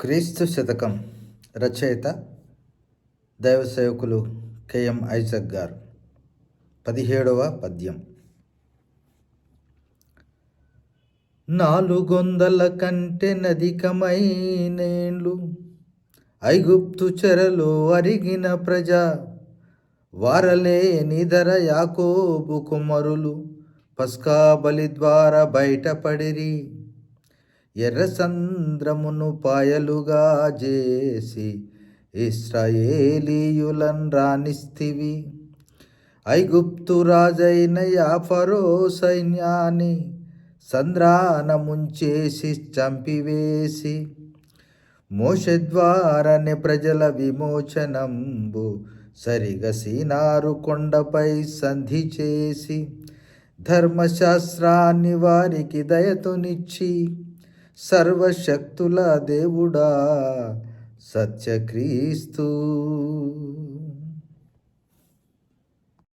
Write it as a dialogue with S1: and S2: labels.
S1: క్రీస్తు శతకం రచయిత దైవ సేవకులు కెఎం ఐజక్ గారు. పదిహేడవ పద్యం. నాలుగొందల కంటే నదికమైనేండ్లు ఐగుప్తు చెరలు అరిగిన ప్రజ వారలే ధర యాకోబు కుమరులు పస్కా బలి ద్వారా బయటపడిరి. ఎర్రసంద్రమును పాయలుగా చేసి ఇస్రాయేలీయులన్ రాణిస్తివి. ఐగుప్తు రాజైన యాఫరో సైన్యాన్ని సంద్రానముంచేసి చంపివేసి మోషద్వారనే ప్రజల విమోచనంబు సరిగా సీనారు కొండపై సంధి చేసి ధర్మశాస్త్రాన్ని వారికి దయతునిచ్చి సర్వశక్తుల దేవుడా సత్యక్రీస్తు